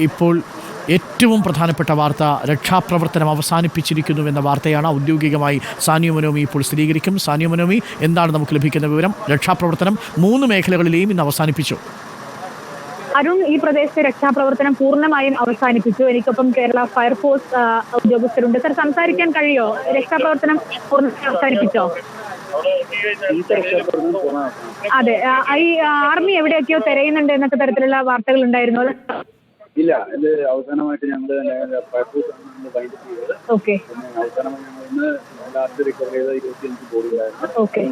ഇപ്പോൾ ഏറ്റവും പ്രധാനപ്പെട്ട വാർത്ത രക്ഷാപ്രവർത്തനം അവസാനിപ്പിച്ചിരിക്കുന്നു എന്ന വാർത്തയാണ് ഔദ്യോഗികമായി സാനിയോ മനോമി ഇപ്പോൾ സ്ഥിരീകരിക്കും. സാനിയോ മനോമി എന്താണ് നമുക്ക് ലഭിക്കുന്ന വിവരം? രക്ഷാപ്രവർത്തനം മൂന്ന് മേഖലകളിലെയും ഇന്ന് അവസാനിപ്പിച്ചു. അരുൺ ഈ പ്രദേശത്തെ രക്ഷാപ്രവർത്തനം പൂർണമായും അവസാനിപ്പിച്ചു. എനിക്കൊപ്പം കേരള ഫയർഫോഴ്സ് ഉദ്യോഗസ്ഥരുണ്ട്. സർ സംസാരിക്കാൻ കഴിയോ? രക്ഷാപ്രവർത്തനം പൂർണമായും അവസാനിപ്പിച്ചോ? അതെ ഈ ആർമി എവിടെയൊക്കെയോ തിരയുന്നുണ്ട് എന്നൊക്കെ തരത്തിലുള്ള വാർത്തകൾ ഉണ്ടായിരുന്നു ഇല്ല ഇത് അവസാനമായിട്ട് ഞങ്ങൾ ഓക്കെ അവസാനമായി ഞങ്ങൾ ഇന്ന് ലാസ്റ്റ് റിക്കവർ ചെയ്ത ഇരുപത്തിയഞ്ച് ബോഡി ഉണ്ടായിരുന്നു ഓക്കെ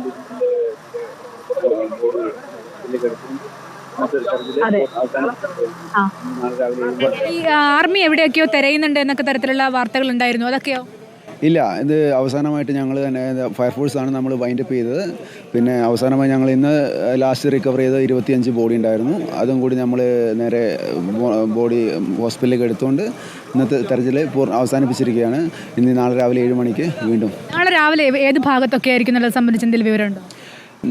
ആർമി എവിടെയൊക്കെയോ തിരയുന്നുണ്ട് എന്നൊക്കെ തരത്തിലുള്ള വാർത്തകൾ ഉണ്ടായിരുന്നു. അതൊക്കെയോ? ഇല്ല ഇത് അവസാനമായിട്ട് ഞങ്ങൾ തന്നെ ഫയർഫോഴ്സ് ആണ് നമ്മൾ വൈൻഡ് അപ്പ് ചെയ്തത്. പിന്നെ അവസാനമായി ഞങ്ങൾ ഇന്ന് ലാസ്റ്റ് റിക്കവർ ചെയ്ത ഇരുപത്തിയഞ്ച് ബോഡി ഉണ്ടായിരുന്നു. അതും കൂടി നമ്മൾ നേരെ ബോഡി ഹോസ്പിറ്റലിലേക്ക് എടുത്തുകൊണ്ട് ഇന്നത്തെ തെരച്ചിൽ അവസാനിപ്പിച്ചിരിക്കുകയാണ്. ഇനി നാളെ രാവിലെ ഏഴ് മണിക്ക് വീണ്ടും. നാളെ രാവിലെ ഏത് ഭാഗത്തൊക്കെ ആയിരിക്കും എന്നുള്ളത് സംബന്ധിച്ച് എന്തെങ്കിലും വിവരമുണ്ടോ?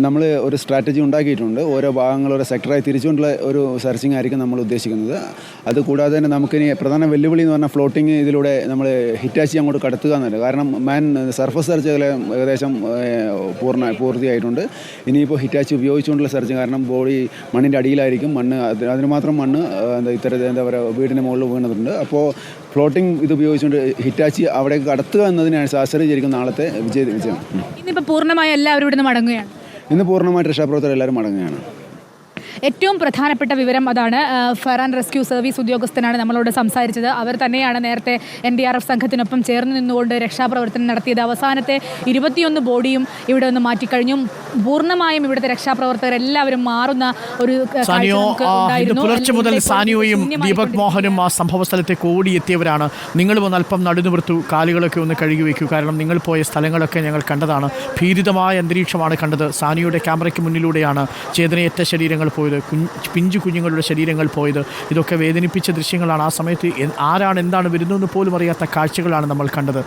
നമ്മൾ ഒരു സ്ട്രാറ്റജി ഉണ്ടാക്കിയിട്ടുണ്ട്. ഓരോ ഭാഗങ്ങൾ ഓരോ സെക്ടറായി തിരിച്ചുകൊണ്ടുള്ള ഒരു സെർച്ചിങ് ആയിരിക്കും നമ്മൾ ഉദ്ദേശിക്കുന്നത്. അത് കൂടാതെ തന്നെ നമുക്കിനി പ്രധാന വെല്ലുവിളി എന്ന് പറഞ്ഞാൽ ഫ്ലോട്ടിങ് ഇതിലൂടെ നമ്മൾ ഹിറ്റാച്ചി അങ്ങോട്ട് കടത്തുക എന്നുണ്ട് കാരണം മാൻ സർഫസ് സെർച്ച് ഏകദേശം പൂർണ പൂർത്തിയായിട്ടുണ്ട്. ഇനിയിപ്പോൾ ഹിറ്റാച്ചി ഉപയോഗിച്ചുകൊണ്ടുള്ള സെർച്ച് കാരണം ബോഡി മണ്ണിന്റെ അടിയിലായിരിക്കും. മണ്ണ് അതിന് മാത്രം മണ്ണ് എന്താ ഇത്തരത്തിൽ എന്താ പറയുക വീടിന്റെ മുകളിൽ വീണതുണ്ട്. അപ്പോൾ ഫ്ലോട്ടിംഗ് ഇത് ഉപയോഗിച്ചുകൊണ്ട് ഹിറ്റാച്ചി അവിടേക്ക് കടത്തുക എന്നതിനാണ് ആശ്രയിച്ചിരിക്കും നാളത്തെ വിജയ വിജയം. ഇന്നിപ്പോൾ പൂർണമായി എല്ലാവരും ഇവിടുന്ന് മടങ്ങുകയാണ്. ഇന്ന് പൂർണമായിട്ട് രക്ഷാപ്രവർത്തകർ എല്ലാവരും മടങ്ങുകയാണ് ഏറ്റവും പ്രധാനപ്പെട്ട വിവരം അതാണ് ഫയർ ആൻഡ് റെസ്ക്യൂ സർവീസ് ഉദ്യോഗസ്ഥനാണ് നമ്മളോട് സംസാരിച്ചത്. അവർ തന്നെയാണ് നേരത്തെ എൻ ഡി ആർ എഫ് സംഘത്തിനൊപ്പം ചേർന്ന് നിന്നുകൊണ്ട് രക്ഷാപ്രവർത്തനം നടത്തിയത്. അവസാനത്തെ ഇരുപത്തിയൊന്ന് ബോഡിയും ഇവിടെ നിന്ന് മാറ്റിക്കഴിഞ്ഞു. പൂർണമായും ഇവിടുത്തെ രക്ഷാപ്രവർത്തകർ എല്ലാവരും മാറുന്ന ഒരു. പുലർച്ചെ മുതൽ സാനിയോയും ദീപക് മോഹനും ആ സംഭവ സ്ഥലത്തേക്ക് ഓടിയെത്തിയവരാണ് നിങ്ങളും ഒന്ന് അല്പം നടുനിവർത്തു കാലുകളൊക്കെ ഒന്ന് കഴുകി വയ്ക്കൂ. കാരണം നിങ്ങൾ പോയ സ്ഥലങ്ങളൊക്കെ ഞങ്ങൾ കണ്ടതാണ്. ഭീതിതമായ അന്തരീക്ഷമാണ് കണ്ടത്. സാനിയുടെ ക്യാമറയ്ക്ക് മുന്നിലൂടെയാണ് ചേതനയറ്റ ശരീരങ്ങൾ പോയത് കുഞ്ഞ് പിഞ്ചു കുഞ്ഞുങ്ങളുടെ ശരീരങ്ങൾ പോയത്. ഇതൊക്കെ വേദനിപ്പിച്ച ദൃശ്യങ്ങളാണ്. ആ സമയത്ത് ആരാണ് എന്താണ് വരുന്നതെന്ന് പോലും അറിയാത്ത കാഴ്ചകളാണ് നമ്മൾ കണ്ടത്.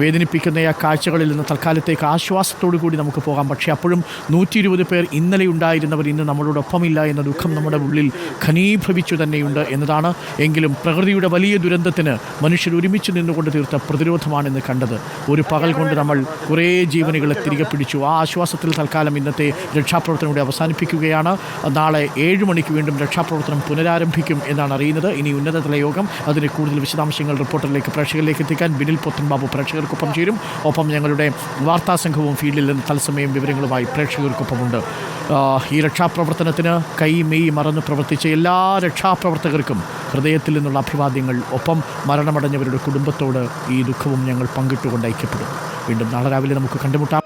വേദനിപ്പിക്കുന്ന ആ കാഴ്ചകളിൽ നിന്ന് തൽക്കാലത്തേക്ക് ആശ്വാസത്തോടു കൂടി നമുക്ക് പോകാം. പക്ഷേ അപ്പോഴും നൂറ്റി ഇരുപത് പേർ ഇന്നലെ ഉണ്ടായിരുന്നവർ ഇന്ന് നമ്മളോടൊപ്പമില്ല എന്ന ദുഃഖം നമ്മുടെ ഉള്ളിൽ ഖനീഭവിച്ചു തന്നെയുണ്ട് എന്നതാണ് എങ്കിലും പ്രകൃതിയുടെ വലിയ ദുരന്തത്തിന് മനുഷ്യർ ഒരുമിച്ച് നിന്നുകൊണ്ട് തീർത്ത പ്രതിരോധമാണെന്ന് കണ്ടത്. ഒരു പകൽ കൊണ്ട് നമ്മൾ കുറേ ജീവനുകളെ തിരികെ പിടിച്ചു. ആ ആശ്വാസത്തിൽ തൽക്കാലം ഇന്നത്തെ രക്ഷാപ്രവർത്തനം കൂടി അവസാനിപ്പിക്കുകയാണ്. നാളെ ഏഴ് മണിക്ക് വീണ്ടും രക്ഷാപ്രവർത്തനം പുനരാരംഭിക്കും എന്നാണ് അറിയുന്നത്. ഇനി ഉന്നതതല യോഗം. അതിന് കൂടുതൽ വിശദാംശങ്ങൾ റിപ്പോർട്ടറിലേക്ക് പ്രേക്ഷകരിലേക്ക് എത്തിക്കാൻ ബിനിൽ പൊത്തൻബാബു പ്രേക്ഷകർക്കൊപ്പം ചേരും. ഒപ്പം ഞങ്ങളുടെ വാർത്താ സംഘവും ഫീൽഡിൽ നിന്ന് തത്സമയം വിവരങ്ങളുമായി പ്രേക്ഷകർക്കൊപ്പമുണ്ട്. ഈ രക്ഷാപ്രവർത്തനത്തിന് കൈ മെയ് മറന്ന് പ്രവർത്തിച്ച എല്ലാ രക്ഷാപ്രവർത്തകർക്കും ഹൃദയത്തിൽ നിന്നുള്ള അഭിവാദ്യങ്ങൾ ഒപ്പം മരണമടഞ്ഞവരുടെ കുടുംബത്തോട് ഈ ദുഃഖവും ഞങ്ങൾ പങ്കിട്ടുകൊണ്ട് ഐക്യപ്പെടും. വീണ്ടും നാളെ രാവിലെ നമുക്ക് കണ്ടുമുട്ടാം.